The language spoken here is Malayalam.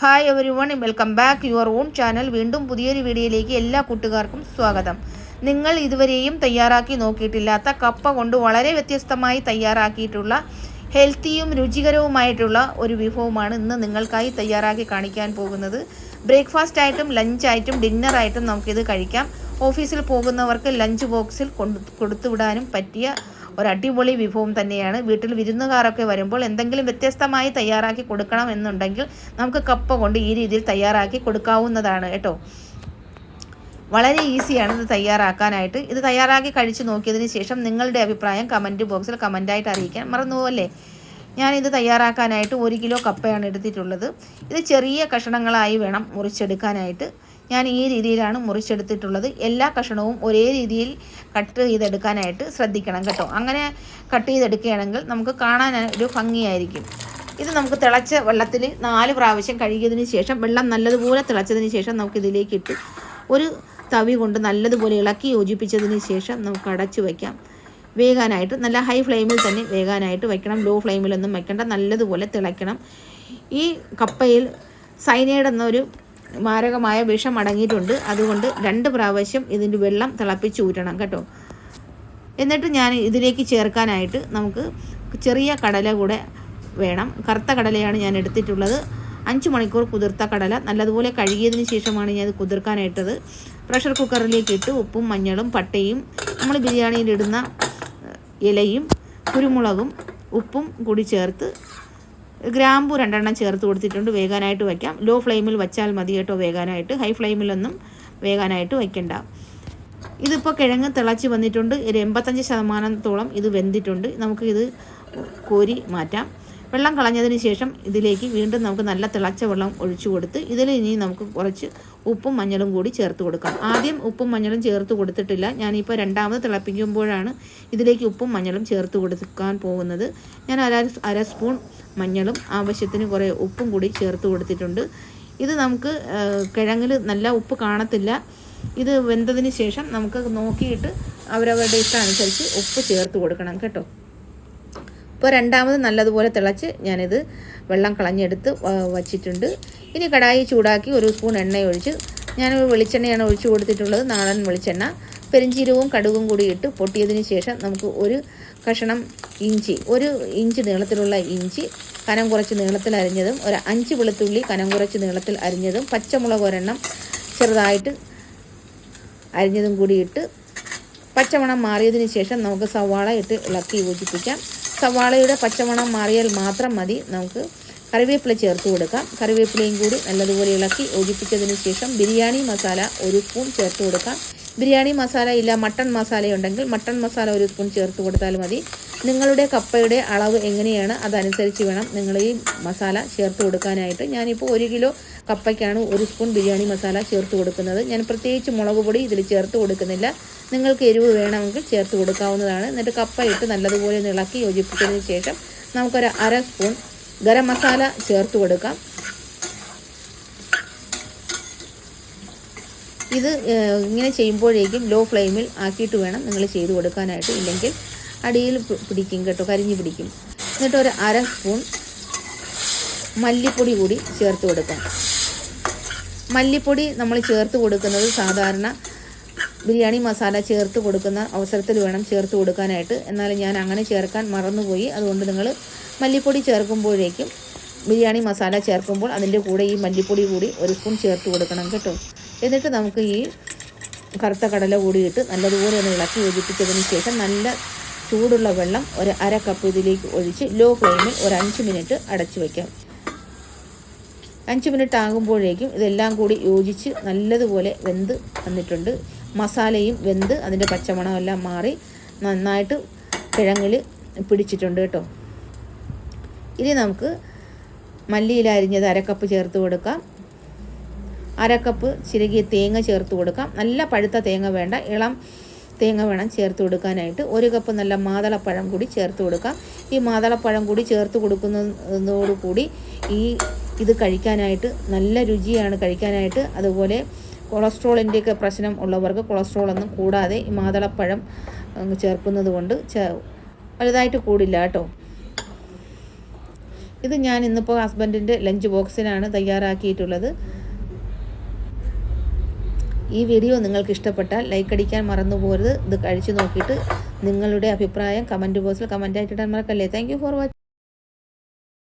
Hi everyone welcome back your own channel വീണ്ടും പുതിയൊരു വീഡിയോയിലേക്ക് എല്ലാ കൂട്ടുകാർക്കും സ്വാഗതം. നിങ്ങൾ ഇതുവരെയും തയ്യാറാക്കി നോക്കിയിട്ടില്ലാത്ത കപ്പ കൊണ്ട് വളരെ വ്യത്യസ്തമായി തയ്യാറാക്കിയിട്ടുള്ള ഹെൽത്തിയും രുചികരവുമായിട്ടുള്ള ഒരു വിഭവമാണ് ഇന്ന് നിങ്ങൾക്കായി തയ്യാറാക്കി കാണിക്കാൻ പോകുന്നത്. ബ്രേക്ക്ഫാസ്റ്റ് ആയിട്ടും ലഞ്ചായിട്ടും ഡിന്നറായിട്ടും നമുക്കിത് കഴിക്കാം. ഓഫീസിൽ പോകുന്നവർക്ക് ലഞ്ച് ബോക്സിൽ കൊണ്ടു കൊടുത്തുവിടാനും പറ്റിയ ഒരു അടിപൊളി വിഭവം തന്നെയാണ്. വീട്ടിൽ വിരുന്നുകാരൊക്കെ വരുമ്പോൾ എന്തെങ്കിലും വ്യത്യസ്തമായി തയ്യാറാക്കി കൊടുക്കണം എന്നുണ്ടെങ്കിൽ നമുക്ക് കപ്പ കൊണ്ട് ഈ രീതിയിൽ തയ്യാറാക്കി കൊടുക്കാവുന്നതാണ് കേട്ടോ. വളരെ ഈസിയാണ് ഇത് തയ്യാറാക്കാനായിട്ട്. ഇത് തയ്യാറാക്കി കഴിച്ചു നോക്കിയതിന് ശേഷം നിങ്ങളുടെ അഭിപ്രായം കമന്റ് ബോക്സിൽ കമന്റായിട്ട് അറിയിക്കാൻ മറന്നുപോകല്ലേ ഞാനിത് തയ്യാറാക്കാനായിട്ട് ഒരു കിലോ കപ്പയാണ് എടുത്തിട്ടുള്ളത്. ഇത് ചെറിയ കഷണങ്ങളായി വേണം മുറിച്ചെടുക്കാനായിട്ട്. ഞാൻ ഈ രീതിയിലാണ് മുറിച്ചെടുത്തിട്ടുള്ളത്. എല്ലാ കഷണവും ഒരേ രീതിയിൽ കട്ട് ചെയ്തെടുക്കാനായിട്ട് ശ്രദ്ധിക്കണം കേട്ടോ. അങ്ങനെ കട്ട് ചെയ്തെടുക്കുകയാണെങ്കിൽ നമുക്ക് കാണാൻ ഒരു ഭംഗിയായിരിക്കും. ഇത് നമുക്ക് തിളച്ച വെള്ളത്തിൽ നാല് പ്രാവശ്യം കഴുകിയതിന് ശേഷം വെള്ളം നല്ലതുപോലെ തിളച്ചതിന് ശേഷം നമുക്ക് ഇതിലേക്ക് ഇട്ട് ഒരു തവി കൊണ്ട് നല്ലതുപോലെ ഇളക്കി യോജിപ്പിച്ചതിന് ശേഷം നമുക്ക് അടച്ചു വയ്ക്കാം. വേകാനായിട്ട് നല്ല ഹൈ ഫ്ലെയിമിൽ തന്നെ വേകാനായിട്ട് വയ്ക്കണം. ലോ ഫ്ലെയിമിലൊന്നും വയ്ക്കേണ്ട. നല്ലതുപോലെ തിളയ്ക്കണം. ഈ കപ്പയിൽ സൈനൈഡ് എന്നൊരു മാരകമായ വിഷം അടങ്ങിയിട്ടുണ്ട്. അതുകൊണ്ട് രണ്ട് പ്രാവശ്യം ഇതിന്റെ വെള്ളം തിളപ്പിച്ച് ഊറ്റണം കേട്ടോ. എന്നിട്ട് ഞാൻ ഇതിലേക്ക് ചേർക്കാനായിട്ട് നമുക്ക് ചെറിയ കടല കൂടെ വേണം. കറുത്ത കടലയാണ് ഞാൻ എടുത്തിട്ടുള്ളത്. അഞ്ച് മണിക്കൂർ കുതിർത്ത കടല. നല്ലതുപോലെ കഴുകിയതിന് ശേഷമാണ് ഞാൻ ഇത് കുതിർക്കാനായിട്ടത്. പ്രഷർ കുക്കറിലേക്ക് ഇട്ട് ഉപ്പും മഞ്ഞളും പട്ടയും നമ്മൾ ബിരിയാണിയിലിടുന്ന ഇലയും കുരുമുളകും ഉപ്പും കൂടി ചേർത്ത് ഗ്രാമ്പു രണ്ടെണ്ണം ചേർത്ത് കൊടുത്തിട്ടുണ്ട്. വേഗാനായിട്ട് വയ്ക്കാം. ലോ ഫ്ലെയിമിൽ വെച്ചാൽ മതി കേട്ടോ വേഗാനായിട്ട്. ഹൈ ഫ്ലെയിമിലൊന്നും വേകാനായിട്ട് വയ്ക്കണ്ട. ഇതിപ്പോൾ കിഴങ്ങ് തിളച്ച് വന്നിട്ടുണ്ട്. ഒരു എൺപത്തഞ്ച് ശതമാനത്തോളം ഇത് വെന്തിട്ടുണ്ട്. നമുക്ക് ഇത് കോരി മാറ്റാം. വെള്ളം കളഞ്ഞതിന് ശേഷം ഇതിലേക്ക് വീണ്ടും നമുക്ക് നല്ല തിളച്ച വെള്ളം ഒഴിച്ചു കൊടുത്ത് ഇതിൽ ഇനി നമുക്ക് കുറച്ച് ഉപ്പും മഞ്ഞളും കൂടി ചേർത്ത് കൊടുക്കാം ആദ്യം ഉപ്പും മഞ്ഞളും ചേർത്ത് കൊടുത്തിട്ടില്ല. ഞാനിപ്പോൾ രണ്ടാമത് തിളപ്പിക്കുമ്പോഴാണ് ഇതിലേക്ക് ഉപ്പും മഞ്ഞളും ചേർത്ത് കൊടുക്കാൻ പോകുന്നത്. ഞാൻ അര അര സ്പൂൺ മഞ്ഞളും ആവശ്യത്തിന് കുറേ ഉപ്പും കൂടി ചേർത്ത് കൊടുത്തിട്ടുണ്ട്. ഇത് നമുക്ക് കിഴങ്ങിൽ നല്ല ഉപ്പ് കാണത്തില്ല. ഇത് വെന്തതിന് ശേഷം നമുക്ക് നോക്കിയിട്ട് അവരവരുടെ ഇഷ്ടമനുസരിച്ച് ഉപ്പ് ചേർത്ത് കൊടുക്കണം കേട്ടോ. ഇപ്പോൾ രണ്ടാമത് നല്ലതുപോലെ തിളച്ച് ഞാനിത് വെള്ളം കളഞ്ഞെടുത്ത് വച്ചിട്ടുണ്ട്. ഇനി കടായി ചൂടാക്കി ഒരു സ്പൂൺ എണ്ണ ഒഴിച്ച് ഞാൻ വെളിച്ചെണ്ണയാണ് ഒഴിച്ചു കൊടുത്തിട്ടുള്ളത് നാടൻ വെളിച്ചെണ്ണ. പെരിഞ്ചീരവും കടുകും കൂടി ഇട്ട് പൊട്ടിയതിന് ശേഷം നമുക്ക് ഒരു കഷണം ഇഞ്ചി ഒരു ഇഞ്ച് നീളത്തിലുള്ള ഇഞ്ചി കനം കുറച്ച് നീളത്തിൽ അരിഞ്ഞതും ഒരു അഞ്ച് വെളുത്തുള്ളി കനം കുറച്ച് നീളത്തിൽ അരിഞ്ഞതും പച്ചമുളക് ഒരെണ്ണം ചെറുതായിട്ട് അരിഞ്ഞതും കൂടി ഇട്ട് പച്ചമണം മാറിയതിന് ശേഷം നമുക്ക് സവാള ഇട്ട് ഇളക്കി യോജിപ്പിക്കാം. സവാളയുടെ പച്ചമണം മാറിയാൽ മാത്രം മതി. നമുക്ക് കറിവേപ്പില ചേർത്ത് കൊടുക്കാം. കറിവേപ്പിലയും കൂടി നല്ലതുപോലെ ഇളക്കി ഒഴിപ്പിച്ചതിന് ശേഷം ബിരിയാണി മസാല ഒരു സ്പൂൺ ചേർത്ത് കൊടുക്കാം. ബിരിയാണി മസാല ഇല്ല മട്ടൺ മസാല ഉണ്ടെങ്കിൽ മട്ടൺ മസാല ഒരു സ്പൂൺ ചേർത്ത് കൊടുത്താൽ മതി. നിങ്ങളുടെ കപ്പയുടെ അളവ് എങ്ങനെയാണ്? അതനുസരിച്ച് വേണം നിങ്ങൾ ഈ മസാല ചേർത്ത് കൊടുക്കാനായിട്ട്. ഞാനിപ്പോൾ ഒരു കിലോ കപ്പയ്ക്കാണ് ഒരു സ്പൂൺ ബിരിയാണി മസാല ചേർത്ത് കൊടുക്കുന്നത്. ഞാൻ പ്രത്യേകിച്ച് മുളക് പൊടി ഇതിൽ ചേർത്ത് കൊടുക്കുന്നില്ല. നിങ്ങൾക്ക് എരിവ് വേണമെങ്കിൽ ചേർത്ത് കൊടുക്കാവുന്നതാണ്. എന്നിട്ട് കപ്പ ഇട്ട് നല്ലതുപോലെ ഇളക്കി യോജിപ്പിച്ചതിന് ശേഷം നമുക്കൊരു അര സ്പൂൺ ഗരം മസാല ചേർത്ത് കൊടുക്കാം. ഇത് ഇങ്ങനെ ചെയ്യുമ്പോഴേക്കും ലോ ഫ്ലെയിമിൽ ആക്കിയിട്ട് വേണം നിങ്ങൾ ചെയ്ത് കൊടുക്കാനായിട്ട്. ഇല്ലെങ്കിൽ അടിയിൽ പിടിക്കും കേട്ടോ കരിഞ്ഞ് പിടിക്കും. എന്നിട്ട് ഒരു അര സ്പൂൺ മല്ലിപ്പൊടി കൂടി ചേർത്ത് കൊടുക്കാം. മല്ലിപ്പൊടി നമ്മൾ ചേർത്ത് കൊടുക്കുന്നത് സാധാരണ ബിരിയാണി മസാല ചേർത്ത് കൊടുക്കുന്ന അവസരത്തിൽ വേണം ചേർത്ത് കൊടുക്കാനായിട്ട്. എന്നാൽ ഞാൻ അങ്ങനെ ചേർക്കാൻ മറന്നുപോയി. അതുകൊണ്ട് നിങ്ങൾ മല്ലിപ്പൊടി ചേർക്കുമ്പോഴേക്കും ബിരിയാണി മസാല ചേർക്കുമ്പോൾ അതിന്റെ കൂടെ ഈ മല്ലിപ്പൊടി കൂടി ഒരു സ്പൂൺ ചേർത്ത് കൊടുക്കണം കേട്ടോ. എന്നിട്ട് നമുക്ക് ഈ കറുത്ത കടല കൂടിയിട്ട് നല്ലതുപോലെ ഒന്ന് ഇളക്കി യോജിപ്പിച്ചതിന് ശേഷം നല്ല ചൂടുള്ള വെള്ളം ഒരു അര കപ്പ് ഇതിലേക്ക് ഒഴിച്ച് ലോ ഫ്ലെയിമിൽ ഒരു അഞ്ച് മിനിറ്റ് അടച്ചു വയ്ക്കാം അഞ്ച് മിനിറ്റ് ആകുമ്പോഴേക്കും ഇതെല്ലാം കൂടി യോജിച്ച് നല്ലതുപോലെ വെന്ത് വന്നിട്ടുണ്ട്. മസാലയും വെന്ത് അതിന്റെ പച്ചമണമെല്ലാം മാറി നന്നായിട്ട് കിഴങ്ങിൽ പിടിച്ചിട്ടുണ്ട് കേട്ടോ. ഇനി നമുക്ക് മല്ലിയില അരിഞ്ഞത് അരക്കപ്പ് ചേർത്ത് കൊടുക്കാം. അരക്കപ്പ് ചിരകിയ തേങ്ങ ചേർത്ത് കൊടുക്കാം. നല്ല പഴുത്ത തേങ്ങ വേണ്ട ഇളം തേങ്ങ വേണം ചേർത്ത് കൊടുക്കാനായിട്ട്. ഒരു കപ്പ് നല്ല മാതളപ്പഴം കൂടി ചേർത്ത് കൊടുക്കാം. ഈ മാതളപ്പഴം കൂടി ചേർത്ത് കൊടുക്കുന്നതോടുകൂടി ഈ ഇത് കഴിക്കാനായിട്ട് നല്ല രുചിയാണ് കഴിക്കാനായിട്ട്. അതുപോലെ കൊളസ്ട്രോളിന്റെയൊക്കെ പ്രശ്നം ഉള്ളവർക്ക് കൊളസ്ട്രോൾ ഒന്നും കൂടാതെ ഈ മാതളപ്പഴം ചേർക്കുന്നത് കൊണ്ട് വലുതായിട്ട് കൂടില്ല കേട്ടോ. ഇത് ഞാൻ ഇന്നിപ്പോൾ ഹസ്ബൻഡിന്റെ ലഞ്ച് ബോക്സിനാണ് തയ്യാറാക്കിയിട്ടുള്ളത്. ഈ വീഡിയോ നിങ്ങൾക്ക് ഇഷ്ടപ്പെട്ടാൽ ലൈക്ക് അടിക്കാൻ മറന്നു പോരുത്. ഇത് കഴിച്ചു നോക്കിയിട്ട് നിങ്ങളുടെ അഭിപ്രായം കമന്റ് ബോക്സിൽ കമന്റായിട്ടിടാൻ മറക്കല്ലേ. Thank for watching